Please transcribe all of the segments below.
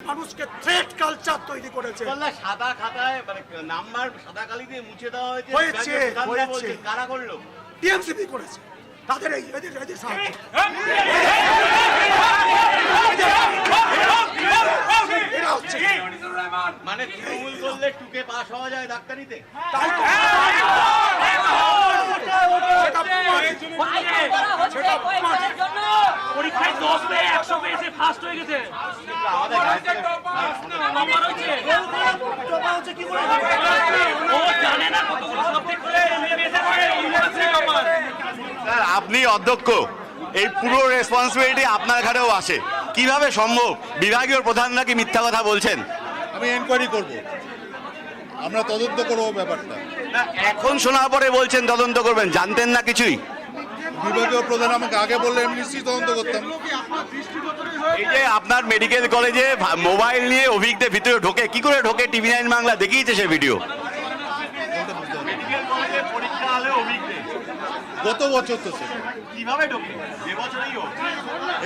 মানুষকে threat culture তৈরি করেছে। সাদা খাতায় মানে নাম্বার সাদা কালি দিয়ে মুছে দেওয়া হয়েছে। হয়েছে, কারা করল? টিএমসিপি করেছে। তাদের এই এদের এদের সাহায্য। মানে তৃণমূল করলে টুকে পাস হওয়া যায় ডাক্তারিতে স্যার আপনি অধ্যক্ষ। এই পুরো রেসপন্সিবিলিটি আপনার ঘাড়েও আসে। কীভাবে সম্ভব? বিভাগীয় প্রধান নাকি মিথ্যা কথা বলছেন? আমি এনকোয়ারি করব। আমরা তদন্ত করব ব্যাপারটা। এখন শোনার পরে বলছেন তদন্ত করবেন। জানতেন না কিছুই। বিভাগীয় প্রধান আমাকে আগে বললে আমি নিশ্চয়ই তদন্ত করতাম। এই যে আপনার মেডিকেল কলেজে মোবাইল নিয়ে অভিজ্ঞদের ভিতরে ঢোকে কি করে ঢোকে টিভি নাইন বাংলা? দেখিয়েছে সে ভিডিও গত বছর তো সে কীভাবে ঢোকে? এবছরই হোক।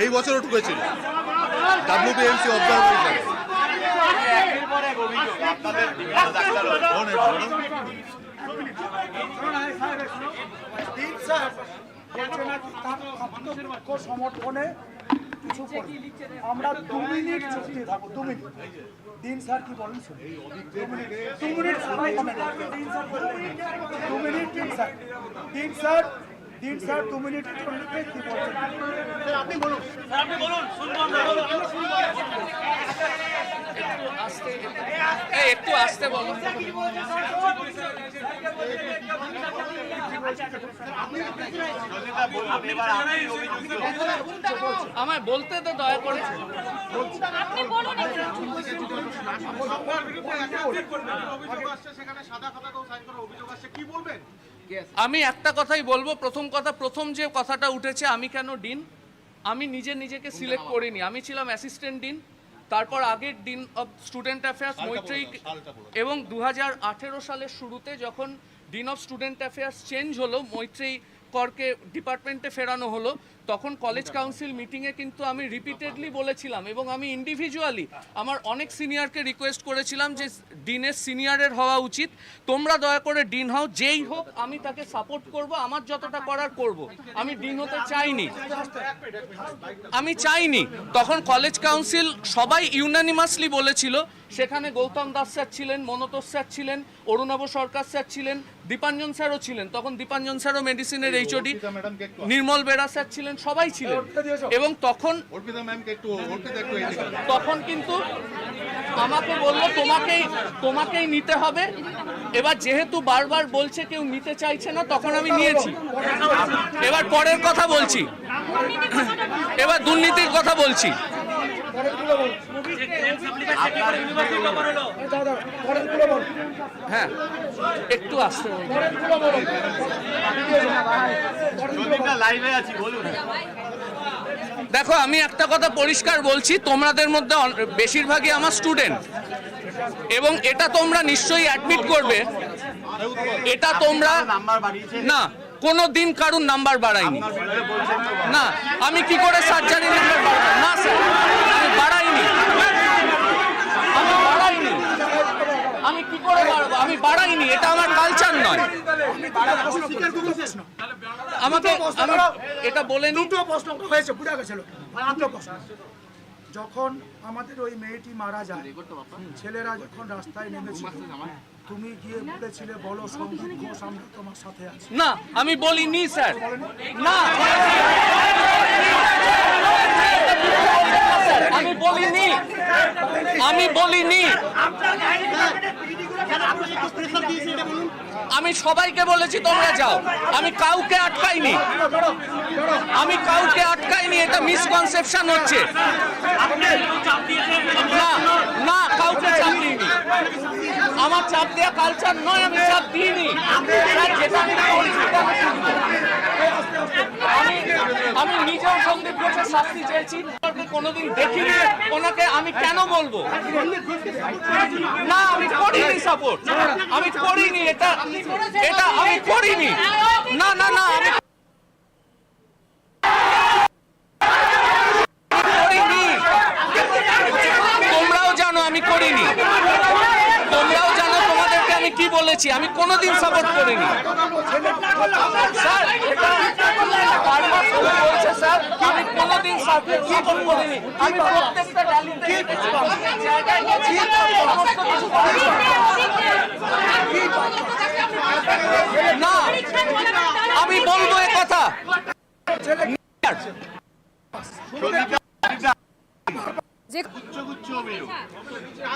এই বছরও ঢুকেছিল। ডাব্লিউবিএমসি অবজারভার হিসাবে একের স্যার বলছে নাকি তার আত্মপক্ষ সমর্থনে কিছু করবে। আমরা দু মিনিট চুক্তি থাকব দু মিনিট। দিন স্যার কি বলেন শুনুন। দু মিনিট দু মিনিট সবাই comment করবে। দু মিনিট দিন স্যার। দিন স্যার দিন স্যার দু মিনিট কি বলছেন? আপনি বলুন। আপনি বলুন বলুন। একটু আসতে বলো এবার আপনি অভিযুক্ত আমায় বলতে তো দয়া করে। আমি একটা কথাই বলব প্রথম কথা প্রথম যে কথাটা উঠেছে আমি কেন ডিন? আমি নিজে নিজেকে সিলেক্ট করিনি। আমি ছিলাম অ্যাসিস্ট্যান্ট ডিন তারপর আগের ডিন অফ স্টুডেন্ট অ্যাফেয়ার্স মৈত্রী এবং দু হাজার আঠেরো সালের শুরুতে যখন dean of student affairs change হলো মৈত্রী করকে ডিপার্টমেন্টে ফেরানো হলো। তখন কলেজ কাউন্সিল মিটিংয়ে কিন্তু আমি রিপিটেডলি বলেছিলাম এবং আমি ইন্ডিভিজুয়ালি আমার অনেক সিনিয়রকে রিকোয়েস্ট করেছিলাম যে ডিনের সিনিয়রের হওয়া উচিত। তোমরা দয়া করে ডিন হও যেই হোক আমি তাকে সাপোর্ট করব আমার যতটা করার করব। আমি ডিন হতে চাইনি। আমি চাইনি। তখন কলেজ কাউন্সিল সবাই ইউনানিমাসলি বলেছিল সেখানে গৌতম দাস স্যার ছিলেন মনোতোষ স্যার ছিলেন অরুণাভ সরকার স্যার ছিলেন দীপাঞ্জন স্যারও ছিলেন। তখন দীপাঞ্জন স্যারও মেডিসিনের এইচওডি নির্মল বেরা স্যার ছিলেন সবাই ছিলেন। এবং তখন। তখন কিন্তু আমাকে বলল তোমাকেই তোমাকেই নিতে হবে। এবার যেহেতু বারবার বলছে কেউ নিতে চাইছে না তখন আমি নিয়েছি। এবার পরের কথা বলছি। এবার দুর্নীতির কথা বলছি। হ্যাঁ একটু আসতে দেখো আমি একটা কথা পরিষ্কার বলছি তোমাদের মধ্যে বেশিরভাগই আমার স্টুডেন্ট এবং এটা তোমরা নিশ্চয়ই অ্যাডমিট করবে। এটা তোমরা না কোনো দিন কারুর নাম্বার বাড়াইনি না আমি কি করে সার্জারি নাম্বার বাড়াবো না স্যার আমি বাড়াইনি আমি বাড়াইনি আমি কি করে বাড়াবো আমি বাড়াইনি এটা আমার কালচার নয়। আমাকে এটা বলে নি। দুটো প্রশ্ন হয়েছে বুঝা গেছিল। যখন আমাদের ওই মেয়েটি মারা যায় ছেলেরা যখন রাস্তায় নেমেছিল তুমি গিয়ে বলেছিলে বলো সন্দীপ ঘোষ আমরা তোমার সাথে আছি। না আমি বলিনি স্যার। না। আমি বলিনি। আমি বলিনি। আমি সবাইকে বলেছি তোমরা যাও। আমি কাউকে আটকাইনি। আমি কাউকে আটকাইনি এটা মিসকনসেপশন হচ্ছে। না না কাউকে চাপ দিইনি। আমার চাপ দেওয়া কালচার নয় আমি চাপ দিইনি। যেটা আমি করি সেটা আমি শুনব। আমি আমি নিজেও সন্দীপ ঘোষের শাস্তি চেয়েছি কোনোদিন দেখিনি ওনাকে আমি কেন বলব না আমি করিনি সাপোর্ট আমি করিনি এটা এটা আমি করিনি না না না আমি তোমরাও আমি করিনি তোমরাও জানো তোমাদেরকে আমি কি বলেছি আমি কোনোদিন সাপোর্ট করিনি স্যার আমি করিনি প্রত্যেকটা। না আমি বলব এ কথা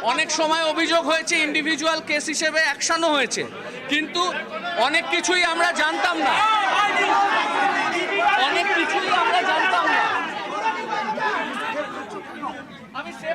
অনেক সময় অভিযোগ হয়েছে ইন্ডিভিজুয়াল কেস হিসেবে অ্যাকশনও হয়েছে কিন্তু অনেক কিছুই আমরা জানতাম না অনেক কিছুই